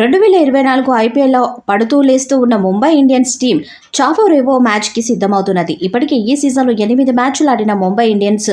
రెండు వేల ఇరవై నాలుగు ఐపీఎల్లో పడుతూ లేస్తూ ఉన్న ముంబై ఇండియన్స్ టీం చావో రేవో మ్యాచ్కి సిద్ధమవుతున్నది. ఇప్పటికే ఈ సీజన్లో ఎనిమిది మ్యాచ్లు ఆడిన ముంబై ఇండియన్స్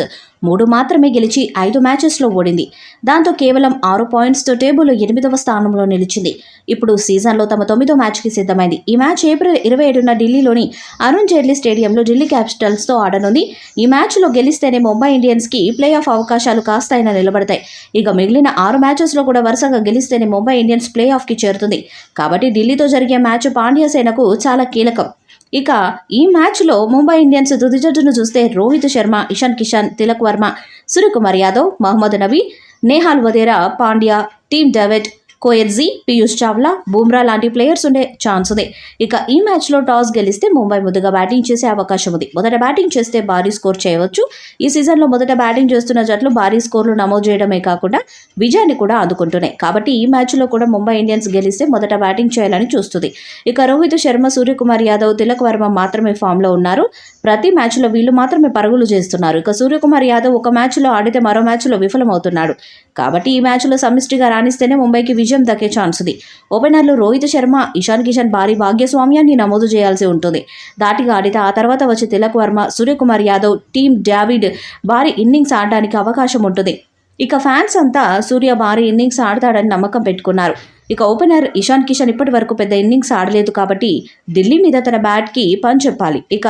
మూడు మాత్రమే గెలిచి ఐదు మ్యాచెస్లో ఓడింది. దాంతో కేవలం ఆరు పాయింట్స్తో టేబుల్లో ఎనిమిదవ స్థానంలో నిలిచింది. ఇప్పుడు సీజన్లో తమ తొమ్మిదో మ్యాచ్కి సిద్ధమైంది. ఈ మ్యాచ్ ఏప్రిల్ ఇరవై ఏడున ఢిల్లీలోని అరుణ్ జైట్లీ స్టేడియంలో ఢిల్లీ క్యాపిటల్స్తో ఆడనుంది. ఈ మ్యాచ్లో గెలిస్తేనే ముంబై ఇండియన్స్కి ప్లే ఆఫ్ అవకాశాలు కాస్తాయినా నిలబడతాయి. ఇక మిగిలిన ఆరు మ్యాచెస్లో కూడా వరుసగా గెలిస్తేనే ముంబై ఇండియన్స్ ప్లే ఆఫ్కి చేరుతుంది. కాబట్టి ఢిల్లీతో జరిగే మ్యాచ్ పాండ్యసేనకు చాలా కీలకం. ఇక ఈ మ్యాచ్లో ముంబై ఇండియన్స్ తుది జట్టును చూస్తే Rohit Sharma Ishan Kishan Tilak Varma Suryakumar Yadav Mohammad Nabi Nehal Wadhera Pandya Tim David Coetzee Piyush Chawla Bumrah లాంటి ప్లేయర్స్ ఉండే ఛాన్స్ ఉంది ఇక ఈ మ్యాచ్లో టాస్ గెలిస్తే ముంబై ముందుగా బ్యాటింగ్ చేసే అవకాశం ఉంది. మొదట బ్యాటింగ్ చేస్తే భారీ స్కోర్ చేయవచ్చు. ఈ సీజన్లో మొదట బ్యాటింగ్ చేస్తున్న జట్లు భారీ స్కోర్లు నమోదు చేయడమే కాకుండా విజయాన్ని కూడా అందుకుంటున్నాయి కాబట్టి ఈ మ్యాచ్లో కూడా ముంబై ఇండియన్స్ గెలిస్తే మొదట బ్యాటింగ్ చేయాలని చూస్తుంది. ఇక రోహిత్ శర్మ సూర్యకుమార్ యాదవ్ తిలక్ వర్మ మాత్రమే ఫామ్లో ఉన్నారు. ప్రతి మ్యాచ్లో వీళ్ళు మాత్రమే పరుగులు చేస్తున్నారు. ఇక సూర్యకుమార్ యాదవ్ ఒక మ్యాచ్లో ఆడితే మరో మ్యాచ్లో విఫలమవుతున్నాడు. కాబట్టి ఈ మ్యాచ్లో సమిష్టిగా రాణిస్తేనే ముంబైకి విజయం దక్కే ఛాన్స్ ఉంది ఓపెనర్లు రోహిత్ శర్మ ఇషాన్ కిషన్ భారీ భాగ్యస్వామ్యాన్ని నమోదు చేయాల్సి ఉంటుంది. దాటిగా ఆడితే ఆ తర్వాత వచ్చే తిలక్ వర్మ సూర్యకుమార్ యాదవ్ టీమ్ డావిడ్ భారీ ఇన్నింగ్స్ ఆడడానికి అవకాశం ఉంటుంది. ఇక ఫ్యాన్స్ అంతా సూర్య భారీ ఇన్నింగ్స్ ఆడతాడని నమ్మకం పెట్టుకున్నారు. ఇక ఓపెనర్ ఇషాన్ కిషన్ ఇప్పటి వరకు పెద్ద ఇన్నింగ్స్ ఆడలేదు కాబట్టి ఢిల్లీ మీద తన బ్యాట్కి పని చెప్పాలి. ఇక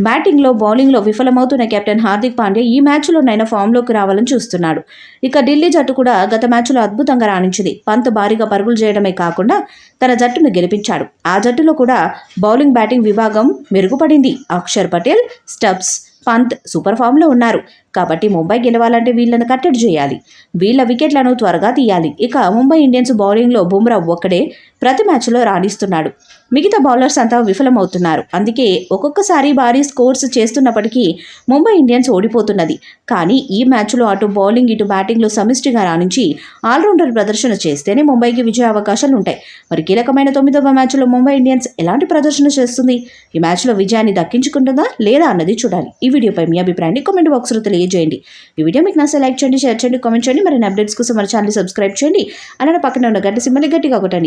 బ్యాటింగ్లో బౌలింగ్లో విఫలమవుతున్న కెప్టెన్ హార్దిక్ పాండ్యా ఈ మ్యాచ్లోనైనా ఫామ్లోకి రావాలని చూస్తున్నాడు. ఇక ఢిల్లీ జట్టు కూడా గత మ్యాచ్లో అద్భుతంగా రాణించింది. పంత్ భారీగా పరుగులు చేయడమే కాకుండా తన జట్టును గెలిపించాడు. ఆ జట్టులో కూడా బౌలింగ్ బ్యాటింగ్ విభాగం మెరుగుపడింది. అక్షర్ పటేల్ స్టబ్స్ పంత్ సూపర్ ఫామ్లో ఉన్నారు. కాబట్టి ముంబై గెలవాలంటే వీళ్ళను కట్టడి చేయాలి. వీళ్ళ వికెట్లను త్వరగా తీయాలి. ఇక ముంబై ఇండియన్స్ బౌలింగ్లో బుమ్రా ఒక్కడే ప్రతి మ్యాచ్లో రాణిస్తున్నాడు. మిగతా బౌలర్స్ అంతా విఫలమవుతున్నారు. అందుకే ఒక్కొక్కసారి భారీ స్కోర్స్ చేస్తున్నప్పటికీ ముంబై ఇండియన్స్ ఓడిపోతున్నది. కానీ ఈ మ్యాచ్లో అటు బౌలింగ్ ఇటు బ్యాటింగ్లో సమిష్టిగా రాణించి ఆల్రౌండర్ ప్రదర్శన చేస్తేనే ముంబైకి విజయ అవకాశాలు ఉంటాయి. మరి కీలకమైన తొమ్మిదవ మ్యాచ్లో ముంబై ఇండియన్స్ ఎలాంటి ప్రదర్శన చేస్తుంది? ఈ మ్యాచ్లో విజయాన్ని దక్కించుకుంటుందా లేదా అన్నది చూడాలి. ఈ వీడియోపై మీ అభిప్రాయాన్ని కామెంట్ బాక్స్లో తెలియజేయండి. ఈ వీడియో మీకు నచ్చే లైక్ చేయండి షేర్ చేయండి కామెంట్ చేయండి. మరిన్ని అప్డేట్స్ కోసం మన ఛానల్ సబ్స్క్రైబ్ చేయండి. అలానే పక్కన ఉన్న గంట సింబల్ గట్టిగా కొట్టండి.